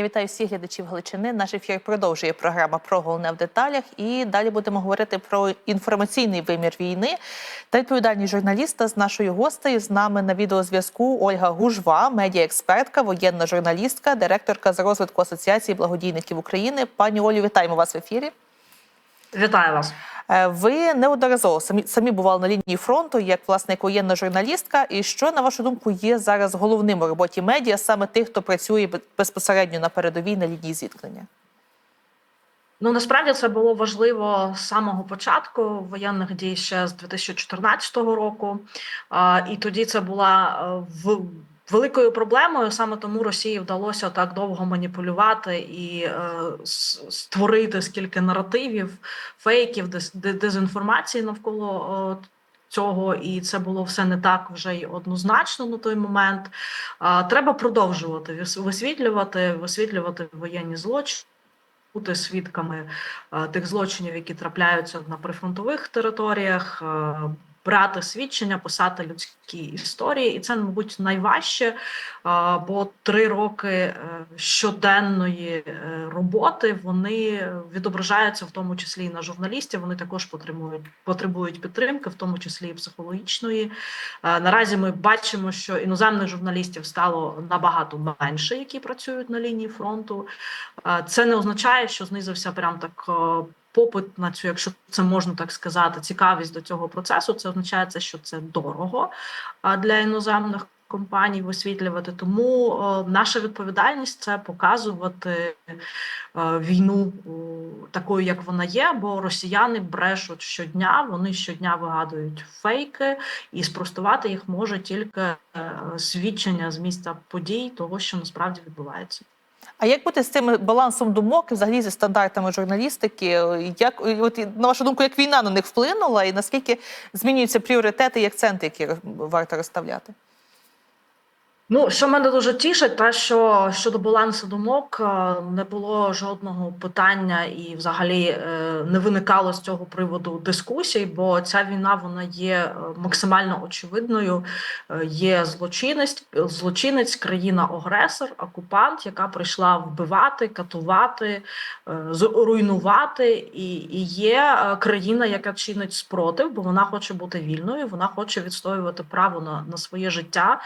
Я вітаю всіх глядачів Галичини. Наш ефір продовжує програма про головне в деталях. І далі будемо говорити про інформаційний вимір війни та відповідальність журналіста з нашою гостею. З нами на відеозв'язку Ольга Гужва, медіаекспертка, воєнна журналістка, директорка з розвитку Асоціації благодійників України. Пані Олю, вітаємо вас в ефірі. Вітаю вас. Е, Ви неодноразово самі самі бували на лінії фронту, як власне як воєнна журналістка. І що на вашу думку є зараз головним у роботі медіа, саме тих, хто працює безпосередньо на передовій на лінії зіткнення? Ну насправді це було важливо з самого початку воєнних дій ще з 2014 року. І тоді це була е, в. Великою проблемою саме тому Росії вдалося так довго маніпулювати і е, створити скільки наративів, фейків, дез- дезінформації навколо е, цього, і це було все не так вже й однозначно на той момент. А, треба продовжувати висвітлювати, висвітлювати воєнні злочини. Бути свідками е, тих злочинів, які трапляються на прифронтових територіях, е, брати свідчення, писати людські історії, і це, мабуть, найважче, е, бо три роки е, щоденної е, роботи вони відображаються в тому числі і на журналістів. Вони також потребують потребують підтримки, в тому числі і психологічної. Наразі ми бачимо, що іноземних журналістів стало набагато менше, які працюють на лінії фронту. Це не означає, що знизився прям так попит на цю, якщо це можна так сказати, цікавість до цього процесу. Це означає, що це дорого е, для іноземних компаній висвітлювати. Тому е, наша відповідальність це показувати е, війну такою, як вона є, бо росіяни брешуть щодня, вони щодня вигадують фейки, і спростувати їх може тільки е, свідчення з місця подій, того, що насправді відбувається. А як бути з цим балансом думок і взагалі зі стандартами журналістики? Як от на вашу думку, як війна на них вплинула, і наскільки змінюються пріоритети і акценти, які варто розставляти? Ну, що мене дуже тішить, те, що щодо балансу думок е, не було жодного питання і взагалі е, не виникало з цього приводу дискусій, бо ця війна вона є е, максимально очевидною. Є злочинець, злочинець, країна-агресор, окупант, яка прийшла вбивати, катувати, зруйнувати, і, і є країна, яка чинить спротив, бо вона хоче бути вільною, вона хоче відстоювати право на, на своє життя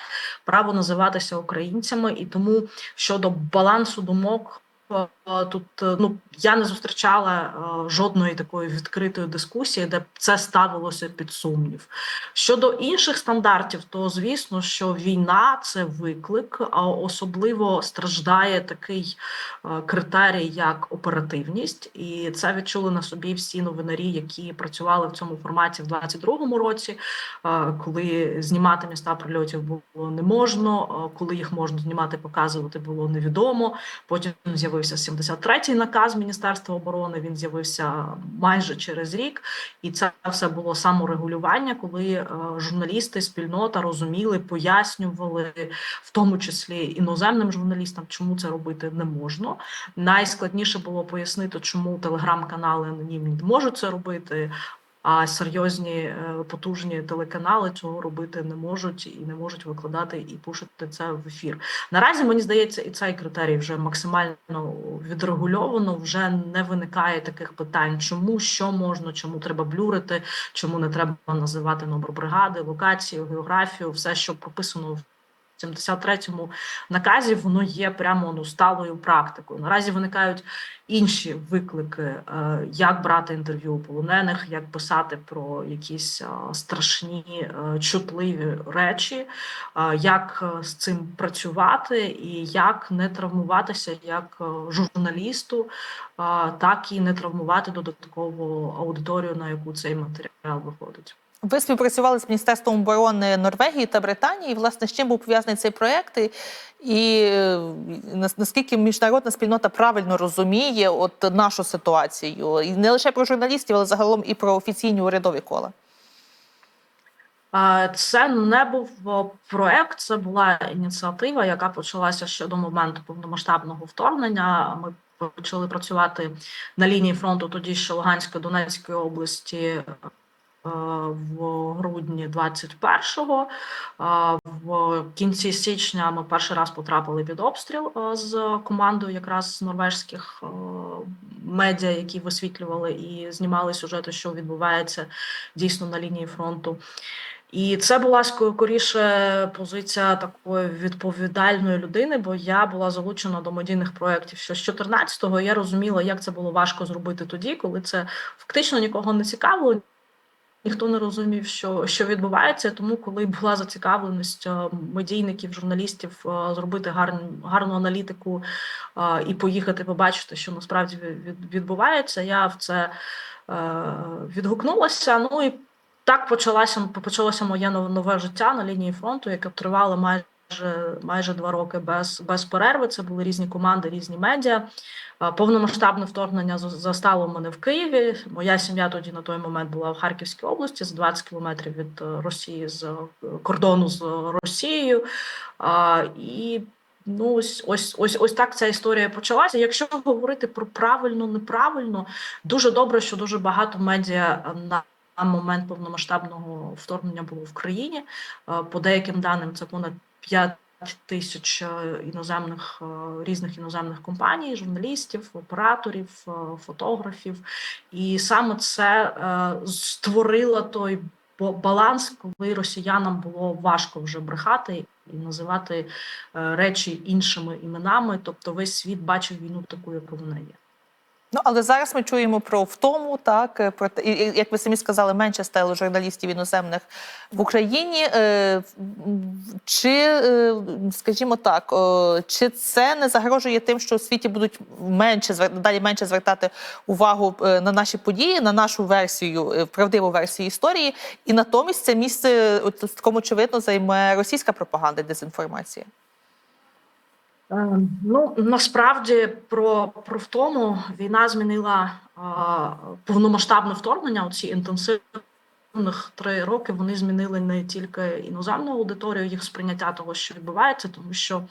право називатися українцями, і тому щодо балансу думок. Е, Тут е, ну я не зустрічала е, жодної такої відкритої дискусії, де це ставилося під сумнів. Щодо інших стандартів, то звісно, що війна це виклик, а особливо страждає такий критерій, як оперативність, і це відчули на собі всі новинарі, які працювали в цьому форматі в 22-му році коли знімати міста прильотів було не можна, коли їх можна знімати, показувати було невідомо. Потім з'явився 73-й наказ Міністерства оборони. Він з'явився майже через рік, і це все було саморегулювання, коли е, журналісти, спільнота розуміли, пояснювали, в тому числі іноземним журналістам, чому це робити не можна. Найскладніше було пояснити, чому телеграм-канали анонімні можуть це робити. А серйозні е, потужні телеканали цього робити не можуть і не можуть викладати і пушити це в ефір. Наразі мені здається, і цей критерій вже максимально відрегульовано. Вже не виникає таких питань, чому що можна, чому треба блюрити, чому не треба називати номер бригади, локацію, географію, все, що прописано в 73-му наказі, воно є прямо ну сталою практикою. Наразі виникають інші виклики, е, як брати інтерв'ю у полонених, як писати про якісь е, страшні е, чутливі речі, як з цим працювати, і як не травмуватися як журналісту, так і не травмувати додатково аудиторію, на яку цей матеріал виходить. Ви співпрацювали з Міністерством оборони Норвегії та Британії. І, власне, з чим був пов'язаний цей проект? І, наскільки міжнародна спільнота правильно розуміє от нашу ситуацію, і не лише про журналістів, але загалом і про офіційні урядові кола. Це не був е, проект, це була ініціатива, яка почалася ще до моменту повномасштабного вторгнення. Ми почали працювати на лінії фронту тоді ще Луганської Донецької області в грудні 21-го. Е, В кінці січня ми перший раз потрапили під обстріл е, з командою якраз норвежських е, медіа, які висвітлювали і знімали сюжети, що відбувається дійсно на лінії фронту. І це була скоріше позиція такої відповідальної людини, бо я була залучена до медійних проєктів. Що з 14-го я розуміла, як це було важко зробити тоді, коли це фактично нікого не цікавило. Ніхто не розумів, що, що відбувається. Тому, коли була зацікавленість е, медійників, журналістів е, зробити гарну, гарну аналітику е, і поїхати побачити, що насправді відбувається, я в це відгукнулася. Ну і так почалося, почалося моє нов- нове життя на лінії фронту, яке тривало майже майже два роки без, без перерви. Це були різні команди, різні медіа. Е, Повномасштабне вторгнення застало мене в Києві. Моя сім'я тоді на той момент була в Харківській області за 20 кілометрів від е, Росії з е, кордону з Росією. І ну ось ось ось ось так ця історія почалася. Якщо говорити про правильно, неправильно, дуже добре, що дуже багато медіа е, на момент повномасштабного вторгнення було в країні. Е, По деяким даним, це понад 5 тисяч е, іноземних е, різних іноземних компаній, журналістів, операторів, е, фотографів. І саме це створило той баланс, коли росіянам було важко вже брехати і називати речі іншими іменами. Тобто весь світ бачив війну таку, яку вона є. Ну але зараз ми чуємо про втому, так е, про і, як ви самі сказали, менше стало журналістів іноземних в Україні. Е, Чи, е, скажімо так, чи це не загрожує тим, що у світі будуть менше далі менше звертати увагу на наші події, на нашу версію, правдиву версію історії, і натомість це місце такому очевидно займе російська пропаганда дезінформація? Е, Ну насправді про, про втому війна змінила е, повномасштабне вторгнення. Оці інтенсивних три роки вони змінили не тільки іноземну аудиторію, їх сприйняття того, що відбувається, тому що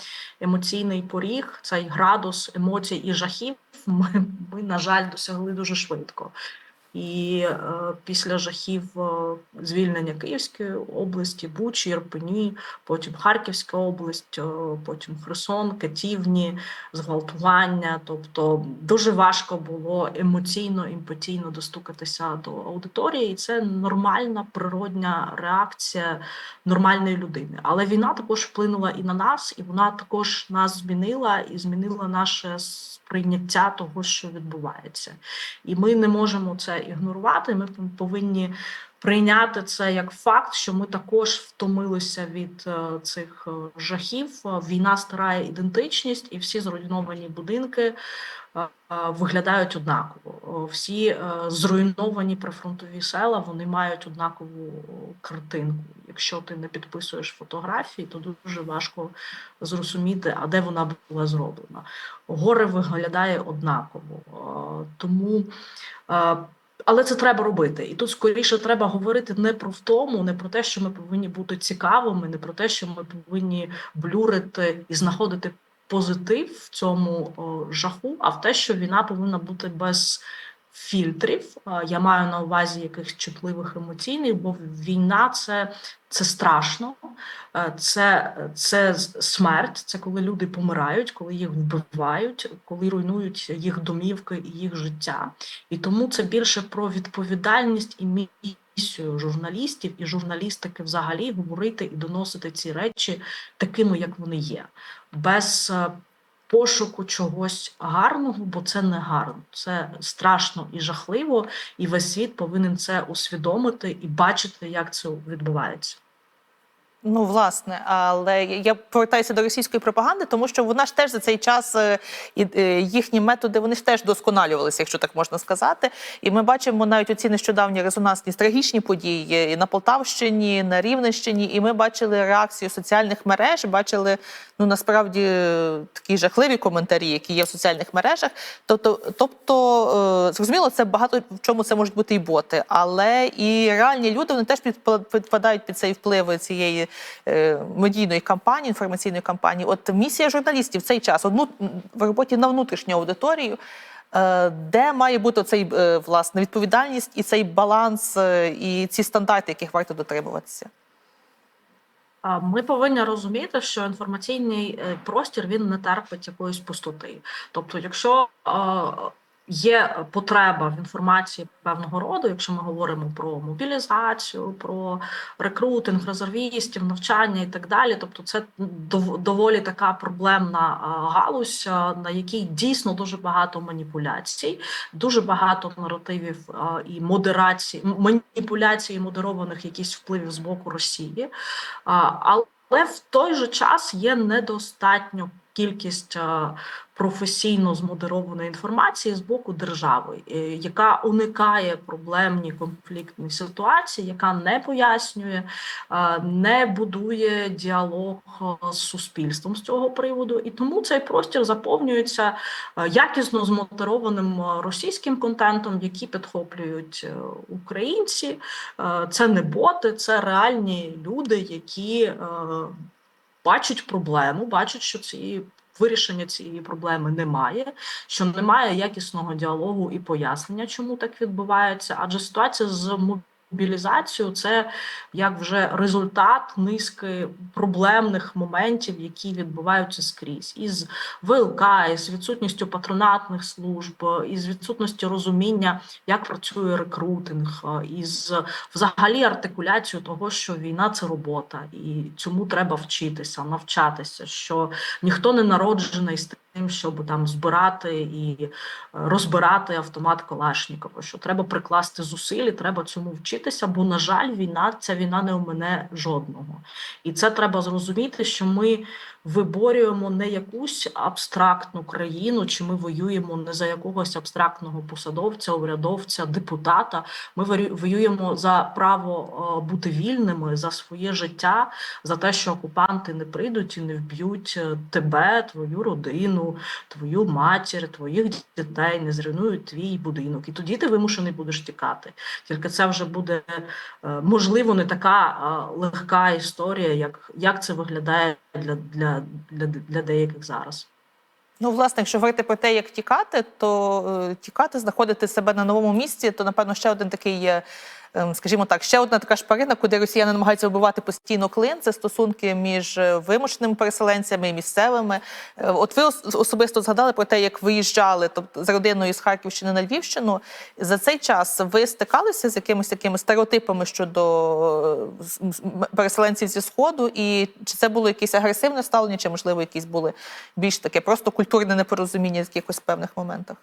емоційний поріг, цей градус емоцій і жахів, ми, ми на жаль, досягли дуже швидко. І е, після жахів е, звільнення Київської області, Бучі, Ірпені, потім Харківська область, е, потім Херсон, Катівні, зґвалтування. Тобто дуже важко було емоційно, емпатійно достукатися до аудиторії, і це нормальна природня реакція нормальної людини. Але війна також вплинула і на нас, і вона також нас змінила і змінила наше сприйняття того, що відбувається. І ми не можемо це ігнорувати. Ми повинні прийняти це як факт, що ми також втомилися від е, цих е, жахів. Війна старає ідентичність, і всі зруйновані будинки е, виглядають однаково. Всі зруйновані прифронтові села вони мають однакову картинку. Якщо ти не підписуєш фотографії, то дуже важко зрозуміти, а де вона була зроблена. Горе виглядає однаково. Тому але це треба робити. І тут скоріше треба говорити не про втому, не про те, що ми повинні бути цікавими, не про те, що ми повинні блюрити і знаходити позитив в цьому о, жаху, а в те, що війна повинна бути без фільтрів. Я маю на увазі якихось чутливих емоційних, бо війна це, це страшно, це, це смерть, це коли люди помирають, коли їх вбивають, коли руйнують їх домівки і їх життя. І тому це більше про відповідальність і місію журналістів і журналістики взагалі говорити і доносити ці речі такими, як вони є, без е, пошуку чогось гарного, бо це не гарно, це страшно і жахливо, і весь світ повинен це усвідомити і бачити, як це відбувається. Ну, власне, але я повертаюся до російської пропаганди, тому що вона ж теж за цей час е, і е, їхні методи вони ж теж досконалювалися, якщо так можна сказати. І ми бачимо навіть оці нещодавні резонансні трагічні події і на Полтавщині, на Рівненщині, і ми бачили реакцію соціальних мереж, бачили ну насправді е, такі жахливі коментарі, які є в соціальних мережах. Тобто, тобто зрозуміло, це багато в чому це можуть бути і боти, але і реальні люди вони теж підпа- підпадають під цей вплив цієї медійної кампанії, інформаційної кампанії. От місія журналістів в цей час одну в роботі на внутрішню аудиторію. Е, Де має бути цей е, власне відповідальність і цей баланс, е, і ці стандарти, яких варто дотримуватися? Ми повинні розуміти, що інформаційний е, простір він не терпить якоїсь пустоти. Тобто, якщо е, є потреба в інформації певного роду, якщо ми говоримо про мобілізацію, про рекрутинг, резервістів, навчання і так далі, тобто це доволі така проблемна галузь, на якій дійсно дуже багато маніпуляцій, дуже багато наративів і модерації, маніпуляцій модерованих якісь впливів з боку Росії. Але в той же час є недостатньо кількість професійно змодерованої інформації з боку держави, е, яка уникає проблемні конфліктні ситуації, яка не пояснює, не будує діалог з суспільством з цього приводу, і тому цей простір заповнюється якісно змодерованим російським контентом, який підхоплюють е, українці. Е, Це не боти, це реальні люди, які е, бачать проблему, бачать, що цієї вирішення цієї проблеми немає, що немає якісного діалогу і пояснення, чому так відбувається. Адже ситуація з мобілізацією це як вже результат низки проблемних моментів, які відбуваються скрізь, із ВЛК, із відсутністю патронатних служб, із відсутністю розуміння, як працює рекрутинг, із взагалі артикуляцією того, що війна це робота, і цьому треба вчитися, навчатися, що ніхто не народжений з тим, щоб там збирати і е, розбирати автомат Калашнікова, що треба прикласти зусиль, треба цьому вчитися, бо, на жаль, війна ця війна не у мене жодного. І це треба зрозуміти, що ми виборюємо не якусь абстрактну країну, чи ми воюємо не за якогось абстрактного посадовця, урядовця, депутата. Ми воюємо за право е, бути вільними, за своє життя, за те, що окупанти не прийдуть і не вб'ють е, тебе, твою родину, твою матір, твоїх дітей, не зруйнують твій будинок. І тоді ти вимушений будеш тікати. Тільки це вже буде е, можливо не така е, легка історія, як, як це виглядає для, для, для, для деяких зараз. Ну, власне, якщо говорити про те, як тікати, то е, тікати, знаходити себе на новому місці, то напевно ще один такий є. Ем, Скажімо так, ще одна така шпарина, куди росіяни намагаються вбивати постійно клин, це стосунки між е, вимушеними переселенцями і місцевими. Е, От ви особисто згадали про те, як виїжджали тобто, з родиною з Харківщини на Львівщину. За цей час ви стикалися з якимись такими стереотипами щодо е, переселенців зі сходу, і чи це було якесь агресивне ставлення, чи можливо якісь були більш таке просто культурне непорозуміння в якихось певних моментах?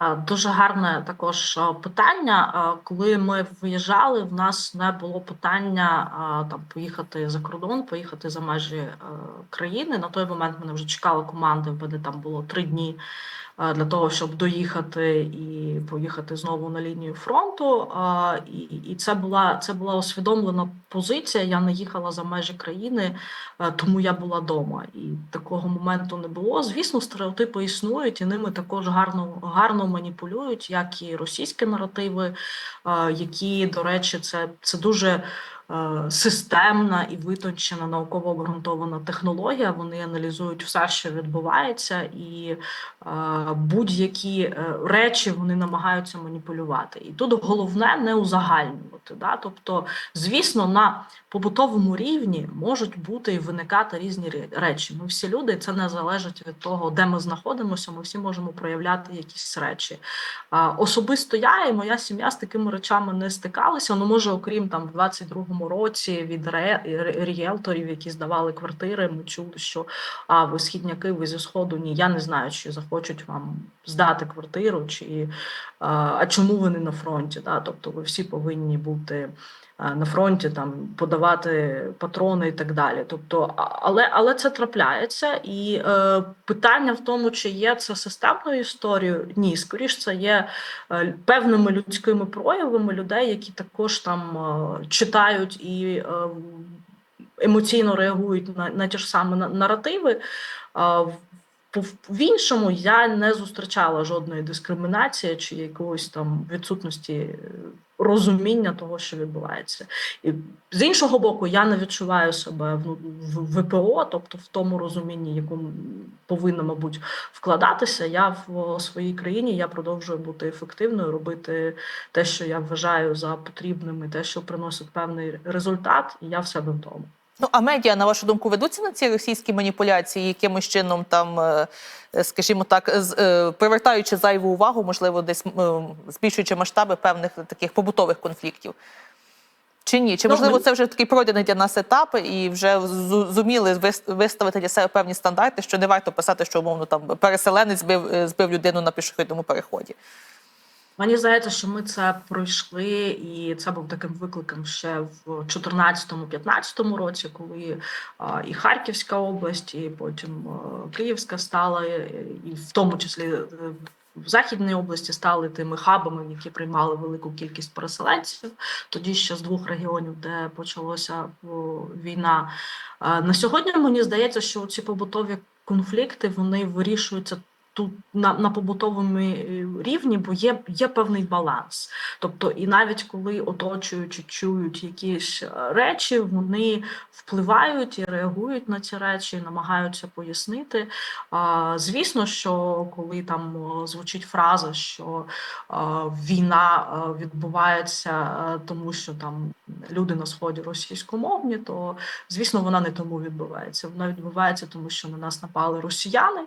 А, Дуже гарне також питання. Коли ми виїжджали, в нас не було питання там поїхати за кордон, поїхати за межі е, країни. На той момент мене вже чекали команди. В мене там було три дні для того, щоб доїхати і поїхати знову на лінію фронту. І, це була це була усвідомлена позиція. Я не їхала за межі країни, е, тому я була вдома. І такого моменту не було. Звісно, стереотипи існують, і ними також гарно гарно маніпулюють, як і російські наративи, е, які, до речі, це, це дуже. Е, Системна і витончена науково обґрунтована технологія. Вони аналізують все, що відбувається, і е, будь-які е, речі вони намагаються маніпулювати. І тут головне не узагальнювати. Да? Тобто, звісно, на побутовому рівні можуть бути і виникати різні речі. Ми всі люди, це не залежить від того, де ми знаходимося. Ми всі можемо проявляти якісь речі. Особисто я і моя сім'я з такими речами не стикалися. Ну, може, окрім там в 22-му році від ріелторів, які здавали квартири, ми чули, що а ви східняки, ви зі сходу ні. Я не знаю, чи захочуть вам здати квартиру, чи а, чому ви не на фронті? Да? Тобто, ви всі повинні бути на фронті, там подавати патрони і так далі. Тобто, але, але це трапляється, і е, питання в тому, чи є це системною історією, ні, скоріш це є е, певними людськими проявами людей, які також там е, читають і е, емоційно реагують на, на ті ж самі на- наративи. В- іншому я не зустрічала жодної дискримінації чи якоїсь там відсутності е, розуміння того, що відбувається. І з іншого боку, я не відчуваю себе в ВПО, тобто в тому розумінні, якому повинна, мабуть, вкладатися. Я в своїй країні я продовжую бути ефективною, робити те, що я вважаю за потрібним, і те, що приносить певний результат, і я в себе вдома. Ну а медіа, на вашу думку, ведуться на ці російські маніпуляції, якимось чином там, е, е, скажімо так, е, привертаючи зайву увагу, можливо, десь збільшуючи масштаби певних таких побутових конфліктів? Чи ні? Чи Ну, можливо це вже такий пройдений для нас етап, і вже зуміли вис- виставити для себе певні стандарти, що не варто писати, що умовно там переселенець збив, збив людину на пішохідному переході? Мені здається, що ми це пройшли, і це був таким викликом ще в 2014-2015 році, коли і Харківська область, і потім Київська стала, і в тому числі е, в Західній області стали тими хабами, які приймали велику кількість переселенців. Тоді ще з двох регіонів, де почалася війна. На сьогодні мені здається, що ці побутові конфлікти вони вирішуються тут на, на побутовому е, рівні, бо є, є певний баланс. Тобто, і навіть коли оточуючи чують якісь е, речі, вони впливають і реагують на ці речі, намагаються пояснити. А, Звісно, що коли там звучить фраза, що а, війна відбувається тому, що там люди на сході російськомовні, то звісно вона не тому відбувається. Вона відбувається тому, що на нас напали росіяни,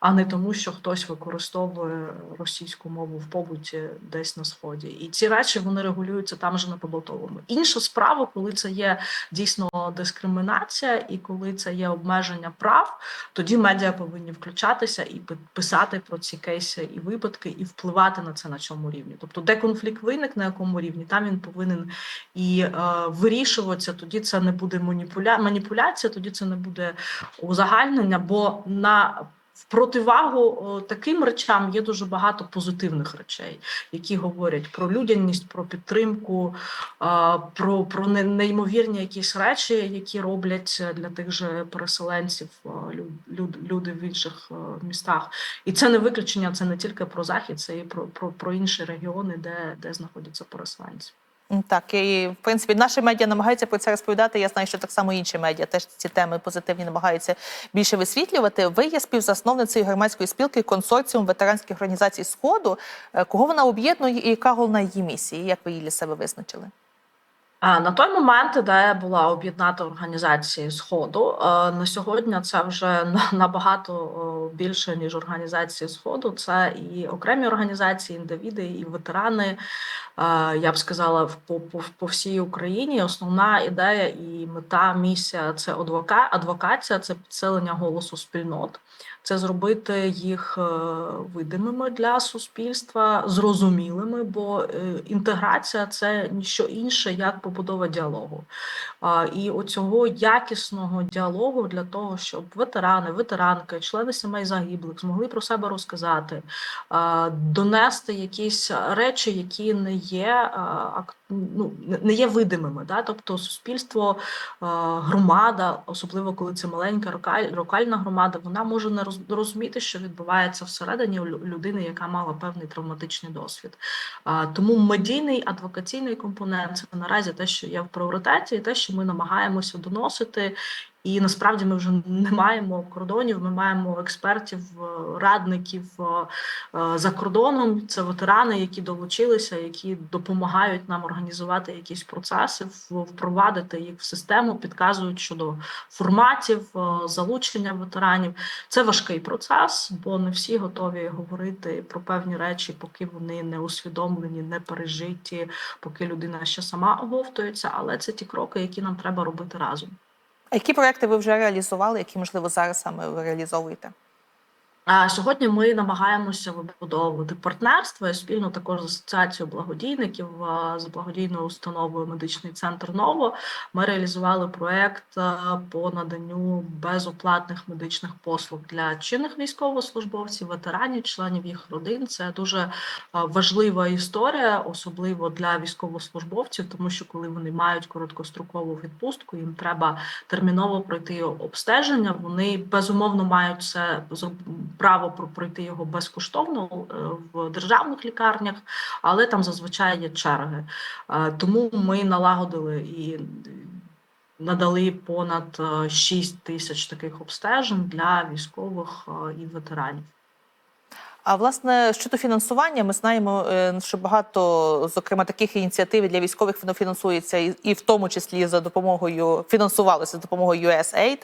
а не тому, що хтось використовує російську мову в побуті десь на сході. І ці речі вони регулюються там же на побутовому. Інша справа, коли це є дійсно дискримінація, і коли це є обмеження прав, тоді медіа повинні включатися і пи- писати про ці кейси і випадки, і впливати на це на чому рівні. Тобто, де конфлікт виник, на якому рівні, там він повинен і е, вирішуватися. Тоді це не буде маніпуля... маніпуляція, тоді це не буде узагальнення, бо на в противагу таким речам є дуже багато позитивних речей, які говорять про людяність, про підтримку, про, про неймовірні якісь речі, які роблять е, для тих же переселенців люди в інших е, містах. І це не виключення, це не тільки про захід, це і про, про, про інші регіони, де, де знаходяться переселенці. Так, і в принципі наші медіа намагаються про це розповідати. Я знаю, що так само інші медіа теж ці теми позитивні намагаються більше висвітлювати. Ви є співзасновницею громадської спілки консорціум ветеранських організацій Сходу. Е, Кого вона об'єднує і яка головна її місія? Як ви її для себе визначили? А на той момент ідея була об'єднати організації Сходу. Е, На сьогодні це вже набагато більше ніж організації Сходу. Це і окремі організації, індивіди, і ветерани. Я б сказала, по, по, по всій Україні. Основна ідея і мета, місія це адвока, адвокація, це підсилення голосу спільнот. Це зробити їх е, видимими для суспільства, зрозумілими, бо е, інтеграція це ніщо інше, як побудова діалогу. І оцього якісного діалогу для того, щоб ветерани, ветеранки, члени сімей загиблих змогли про себе розказати, донести якісь речі, які не є а, ак- ну, не- є видимими. Да? Тобто суспільство, громада, особливо коли це маленька локальна громада, вона може не роз- розуміти, що відбувається всередині людини, яка мала певний травматичний досвід. Тому медійний адвокаційний компонент це наразі те, що є в пріоритеті, і те, що ми намагаємося доносити. І насправді ми вже не маємо кордонів. Ми маємо експертів, е, радників е, е, за кордоном. Це ветерани, які долучилися, які допомагають нам організувати якісь процеси, впровадити їх в систему, підказують щодо форматів залучення ветеранів. Це важкий процес, бо не всі готові говорити про певні речі, поки вони не усвідомлені, не пережиті, поки людина ще сама оговтується. Але це ті кроки, які нам треба робити разом. Які проекти ви вже реалізували, які можливо зараз саме ви реалізовуєте? Сьогодні ми намагаємося вибудовувати партнерство спільно також з асоціацією благодійників з благодійною установою Медичний центр Ново. Ми реалізували проект по наданню безоплатних медичних послуг для чинних військовослужбовців, ветеранів, членів їх родин. Це дуже важлива історія, особливо для військовослужбовців, тому що коли вони мають короткострокову відпустку, їм треба терміново пройти обстеження. Вони безумовно мають це зроб- право про- пройти його безкоштовно е, в державних лікарнях, але там зазвичай є черги. Е, Тому ми налагодили і надали понад 6 тисяч таких обстежень для військових е, і ветеранів. А власне щодо фінансування, ми знаємо, е, що багато, зокрема, таких ініціатив для військових воно фінансується і, в тому числі за допомогою фінансувалося за допомогою USAID.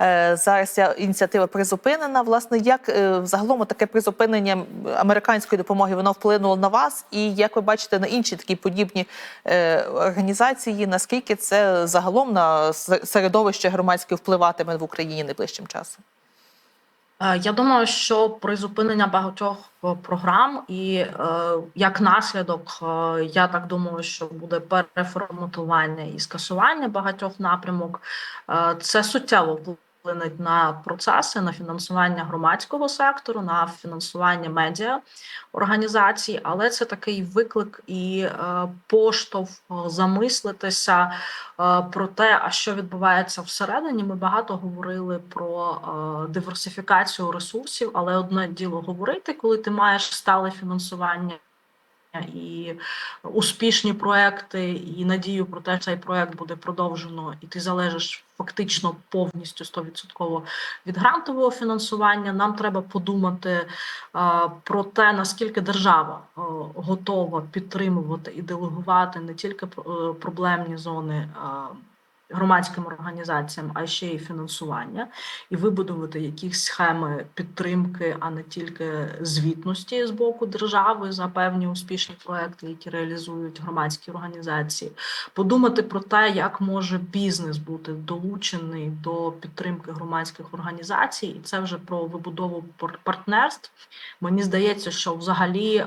Е, Зараз ця ініціатива призупинена. Власне, як е, взагалом таке призупинення американської допомоги воно вплинуло на вас, і як ви бачите на інші такі подібні організації? Наскільки це загалом на середовище громадське впливатиме в Україні найближчим часом? Е, Я думаю, що призупинення багатьох е, програм і е, як наслідок, я так думаю, що буде переформатування і скасування багатьох напрямок. Це суттєво вплине на процеси, на фінансування громадського сектору, на фінансування медіа організацій, але це такий виклик і е, поштовх е, замислитися е, про те, а що відбувається всередині. Ми багато говорили про диверсифікацію ресурсів, але одне діло говорити, коли ти маєш стале фінансування. І успішні проекти, і надію про те, що цей проект буде продовжено, і ти залежиш фактично повністю 100% від грантового фінансування. Нам треба подумати е, про те, наскільки держава е, готова підтримувати і делегувати не тільки е, проблемні зони. Громадським організаціям, а ще й фінансування, і вибудувати якісь схеми підтримки, а не тільки звітності з боку держави за певні успішні проекти, які реалізують громадські організації. Подумати про те, як може бізнес бути долучений до підтримки громадських організацій, і це вже про вибудову пар- партнерств. Мені здається, що взагалі е,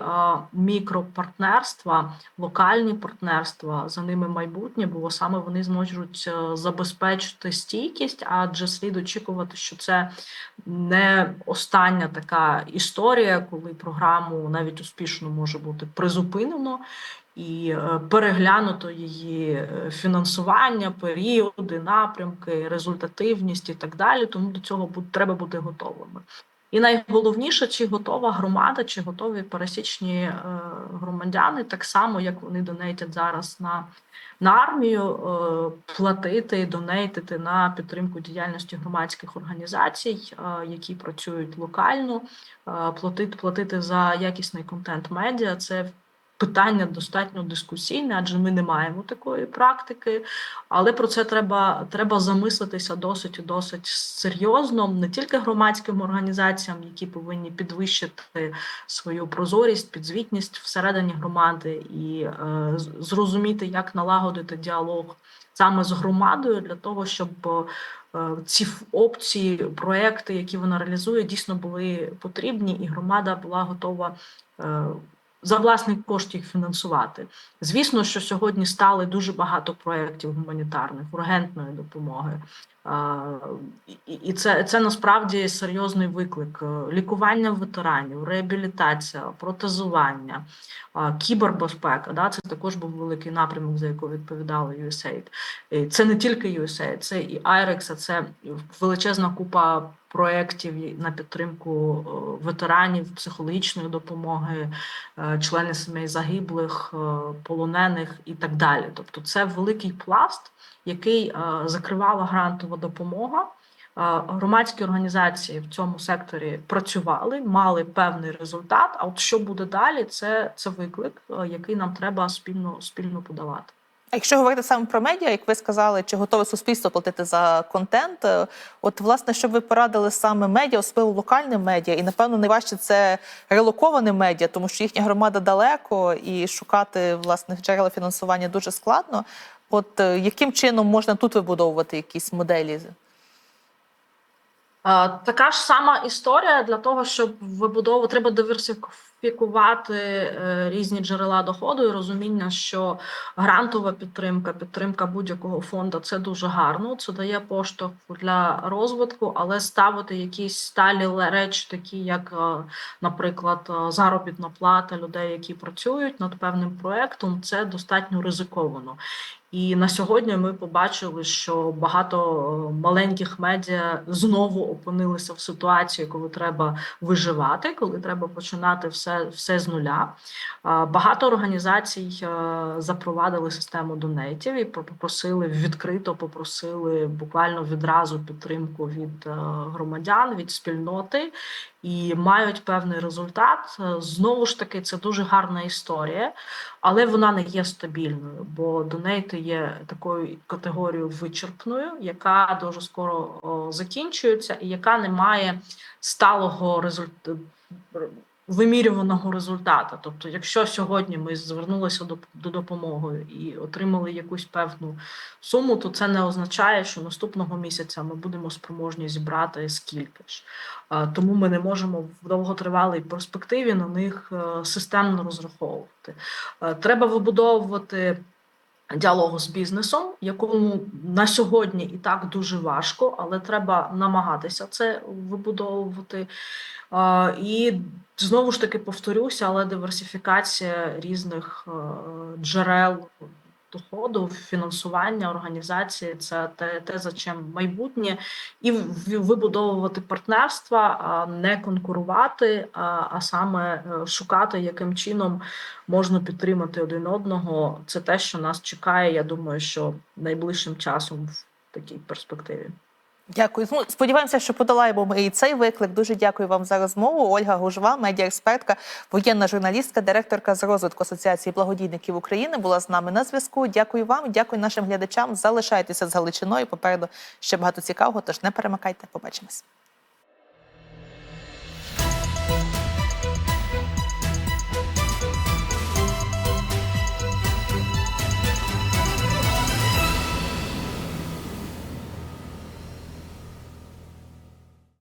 мікропартнерства, локальні партнерства за ними майбутнє, бо саме вони зможуть е, забезпечити стійкість, адже слід очікувати, що це не остання така історія, коли програму навіть успішно може бути призупинено. І е, переглянуто її е, фінансування, періоди, напрямки, результативність і так далі. Тому до цього треба бути готовими. І найголовніше, чи готова громада, чи готові пересічні е, громадяни, так само як вони донейтять зараз на, на армію, е, платити і донейтити на підтримку діяльності громадських організацій, е, які працюють локально, платити, платити за якісний контент медіа. Це питання достатньо дискусійне, адже ми не маємо такої практики. Але про це треба, треба замислитися досить і досить серйозно, не тільки громадським організаціям, які повинні підвищити свою прозорість, підзвітність всередині громади і е, зрозуміти, як налагодити діалог саме з громадою для того, щоб е, ці опції, проекти, які вона реалізує, дійсно були потрібні, і громада була готова. За власний кошт їх фінансувати. Звісно, що сьогодні стали дуже багато проєктів гуманітарних, ургентної допомоги. І це, це насправді серйозний виклик: Е, лікування ветеранів, реабілітація, протезування, кібербезпека. Да, це також був великий напрямок, за який відповідали USAID. Це не тільки USAID, це і IREX, це величезна купа проєктів на підтримку е, ветеранів, психологічної допомоги, е, члени сімей загиблих, полонених і так далі. Тобто, це великий пласт, який е, закривала грантова допомога. Е, Громадські організації в цьому секторі працювали, мали певний результат. А от що буде далі, це, це виклик, е, який нам треба спільно, спільно подавати. А якщо говорити саме про медіа, як ви сказали, чи готове суспільство платити за контент? От, власне, щоб ви порадили саме медіа, особливо локальним медіа, і напевно найважче це релоковане медіа, тому що їхня громада далеко і шукати власне джерела фінансування дуже складно. От е, яким чином можна тут вибудовувати якісь моделі? Така ж сама історія для того, щоб вибудовувати, треба диверсифікувати е, різні джерела доходу і розуміння, що грантова підтримка, підтримка будь-якого фонду це дуже гарно. Це дає поштовх для розвитку, але ставити якісь сталі речі, такі як, е, наприклад, заробітна плата людей, які працюють над певним проектом, це достатньо ризиковано. І на сьогодні ми побачили, що багато е, маленьких медіа знову опинилися в ситуації, коли треба виживати, коли треба починати все, все з нуля. Багато організацій е, запровадили систему донейтів і попросили відкрито попросили буквально відразу підтримку від е, громадян, від спільноти і мають певний результат. Знову ж таки, це дуже гарна історія, але вона не є стабільною, бо донейти є такою категорією вичерпною, яка дуже скоро закінчується, і яка не має сталого результату. Вимірюваного результату. Тобто, якщо сьогодні ми звернулися до, до допомоги і отримали якусь певну суму, то це не означає, що наступного місяця ми будемо спроможні зібрати скільки ж. Тому ми не можемо в довготривалій перспективі на них е, системно розраховувати. Е, Треба вибудовувати. Діалогу з бізнесом, якому на сьогодні і так дуже важко, але треба намагатися це вибудовувати. І знову ж таки повторюся, але диверсифікація різних е, джерел доходу, фінансування організації це те, те за чим майбутнє, і вибудовувати партнерства, не конкурувати, а, а саме е, шукати, яким чином можна підтримати один одного. Це те, що нас чекає. Я думаю, що найближчим часом в такій перспективі. Дякую. Ну, сподіваємося, що подолаємо ми і цей виклик. Дуже дякую вам за розмову. Ольга Гужва, медіаекспертка, воєнна журналістка, директорка з розвитку Асоціації благодійників України, була з нами на зв'язку. Дякую вам, дякую нашим глядачам. Залишайтеся з Галичиною. Попереду ще багато цікавого. Тож не перемикайте. Побачимось.